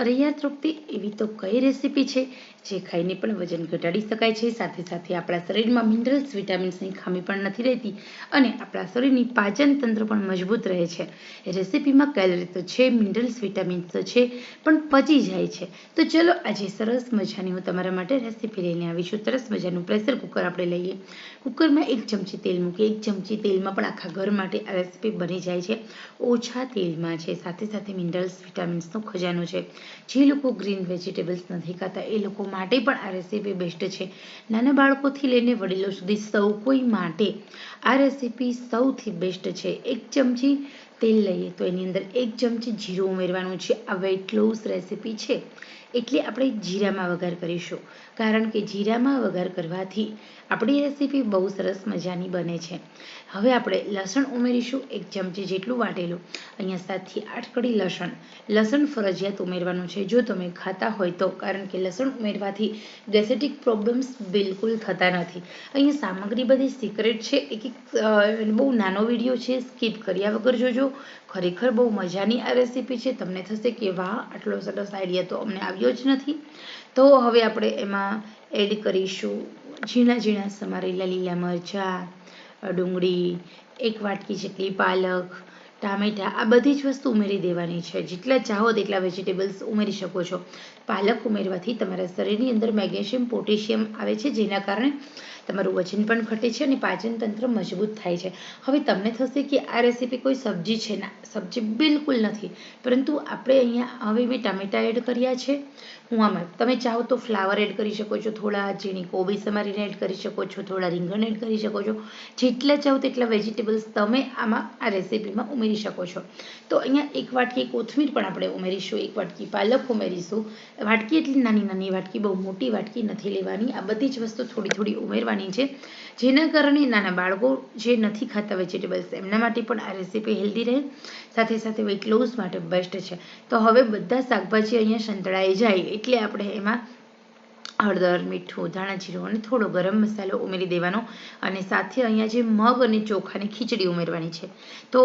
અરે તૃપ્તિ એવી તો કઈ રેસીપી છે? જે ખાઈને પણ વજન ઘટાડી શકાય છે. સાથે સાથે આપણા શરીરમાં મિનરલ્સ, વિટામિન્સની ખામી પણ નથી રહેતી અને આપણા શરીરની પાચન તંત્ર પણ મજબૂત રહે છે. રેસીપીમાં કેલરી તો છે મિનરલ્સ વિટામિન્સ તો છે, પણ પચી જાય છે. તો ચલો આજે સરસ મજાની હું તમારા માટે રેસીપી લઈને આવી છું સરસ મજાનું પ્રેશર કુકર આપણે લઈએ. કુકરમાં એક ચમચી તેલ મૂકીએ. એક ચમચી તેલમાં પણ આખા ઘર માટે આ રેસીપી બની જાય છે. ઓછા તેલમાં છે. સાથે સાથે મિનરલ્સ વિટામિન્સનો ખજાનો છે. જે લોકો ગ્રીન વેજીટેબલ્સ નથી ખાતા, એ લોકો માટે પણ આ રેસીપી બેસ્ટ છે. નાના બાળકોથી લઈને વડીલો સુધી સૌ કોઈ માટે આ રેસીપી સૌથી બેસ્ટ છે. એક ચમચી તેલ લઈએ તો એની અંદર એક ચમચી જીરું ઉમેરવાનું છે. આ વેટ લોસ રેસીપી છે. એટલે આપણે જીરામાં વઘાર કરીશું. કારણ કે જીરામાં વઘાર કરવાથી આપણી રેસીપી બહુ સરસ મજાની બને છે. હવે આપણે લસણ ઉમેરીશું એક ચમચી જેટલું વાટેલું. અહીંયા સાતથી આઠ કડી લસણ. લસણ ફરજિયાત ઉમેરવાનું છે. જો તમે ખાતા હોય તો, કારણ કે લસણ ઉમેરવાથી ગેસેટિક પ્રોબ્લેમ્સ બિલકુલ થતા નથી. અહીંયા સામગ્રી બધી સિક્રેટ છે. એક એક બહુ નાનો વીડિયો છે. સ્કીપ કર્યા વગર જોજો. ખરેખર બહુ મજાની આ રેસીપી છે. તમને થશે કે વાહ, આટલો સરસ આઈડિયા તો અમને આવ્યો જ નથી. તો હવે આપણે એમાં એડ કરીશું ઝીણા ઝીણા સમારેલા લીલા મરચાં, ડુંગળી, એક વાટકી જેટલી પાલક, ટામેટાં, આ બધી જ વસ્તુ ઉમેરી દેવાની છે. જેટલા ચાહો તેટલા વેજીટેબલ્સ ઉમેરી શકો છો. પાલક ઉમેરવાથી તમારા શરીરની અંદર મેગ્નેશિયમ, પોટેશિયમ આવે છે, જેના કારણે તમારું વજન પણ ઘટે છે અને પાચન તંત્ર મજબૂત થાય છે. હવે તમને થશે કે આ રેસીપી કોઈ સબ્જી છે ના, સબ્જી બિલકુલ નથી. પરંતુ આપણે અહીંયા હવે મેં ટામેટા એડ કર્યા છે. હું આમાં, તમે ચાહો તો ફ્લાવર એડ કરી શકો છો, થોડા ઝીણી કોબી સમારીને એડ કરી શકો છો, થોડા રીંગણ એડ કરી શકો છો. જેટલા ચાહો તેટલા વેજીટેબલ્સ તમે આમાં આ રેસીપીમાં ઉમેરી શકો છો. તો અહીંયા એક વાટકી કોથમીર પણ આપણે ઉમેરીશું, એક વાટકી પાલક ઉમેરીશું. વાટકી એટલી નાની નાની વાટકી, બહુ મોટી વાટકી નથી લેવાની. આ બધી જ વસ્તુ થોડી થોડી ઉમેરવાની છે. જેના કારણે નાના બાળકો જે નથી ખાતા વેજીટેબલ્સ, એમના માટે પણ આ રેસીપી હેલ્ધી રહે. સાથે સાથે વેઇટ લોસ માટે બેસ્ટ છે. તો હવે બધા શાકભાજી અહીંયા સંતળાઈ જાય એટલે આપણે એમાં હળદર, મીઠું, ધાણા જીરું અને થોડો ગરમ મસાલો ઉમેરી દેવાનો અને સાથે અહીંયા જે મગ અને ચોખાની ખીચડી ઉમેરવાની છે. તો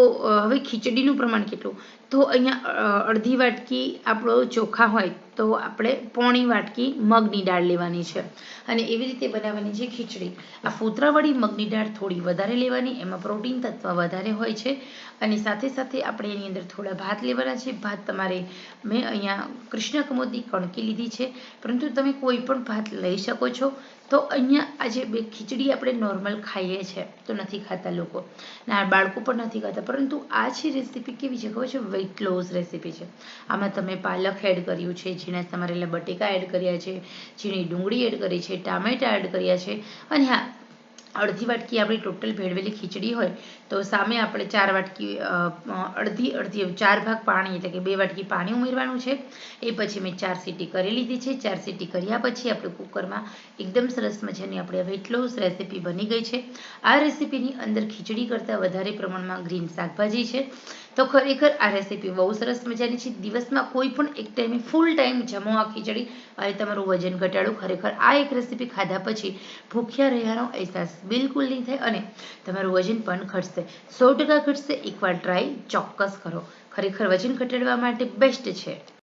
હવે ખીચડીનું પ્રમાણ કેટલું? તો અહીંયા અડધી વાટકી આપણો ચોખા હોય તો આપણે પોણી વાટકી મગની દાળ લેવાની છે. અને એવી રીતે બનાવવાની છે ખીચડી. આ ફૂતરાવાળી મગની દાળ થોડી વધારે લેવાની, એમાં પ્રોટીન તત્વ વધારે હોય છે. અને સાથે સાથે આપણે એની અંદર થોડા ભાત લેવાના છે. ભાત તમારે મેં અહીંયા કૃષ્ણ કમોદની કણકી લીધી છે. પરંતુ તમે કોઈ પણ ભાત લઈ શકો છો. તો અહીંયા આજે બે ખીચડી આપણે નોર્મલ ખાઈએ છીએ તો નથી ખાતા લોકો. ના, બાળકો પણ નથી ખાતા, પરંતુ આ છે રેસીપી કેવી છે ખબર છે? વેઇટ લોસ રેસીપી છે. આમાં તમે પાલક એડ કર્યું છે, ઝીણા સમારેલા બટેકા એડ કર્યા છે, ઝીણી ડુંગળી એડ કરી છે, ટામેટા એડ કર્યા છે, અને હા અડધી વાટકી આપણી ટોટલ ભેળવેલી ખીચડી હોય, તો સામે આપણે ચાર વાટકી અડધી અડધી ચાર ભાગ પાણી, એટલે કે બે વાટકી પાણી ઉમેરવાનું છે. એ પછી મેં ચાર સીટી કરી લીધી છે. ચાર સીટી કર્યા પછી આપણે કુકરમાં એકદમ સરસ મજાની આપણે હવે લોસ રેસીપી બની ગઈ છે. આ રેસીપીની અંદર ખીચડી કરતાં વધારે પ્રમાણમાં ગ્રીન શાકભાજી છે. તો ખરેખર આ રેસીપી બહુ સરસ મજાની છે. દિવસમાં કોઈ પણ એક ટાઈમે ફૂલ ટાઈમ જમો આ ખીચડી. અને તમારું વજન ઘટાડો. ખરેખર આ એક રેસીપી ખાધા પછી ભૂખ્યા રહ્યાનો અહેસાસ બિલકુલ નહીં થાય અને તમારું વજન પણ ઘટશે. સો ટકા ઘટશે, એકવાર ટ્રાય ચોક્કસ કરો. ખરેખર વજન ઘટાડવા માટે બેસ્ટ છે.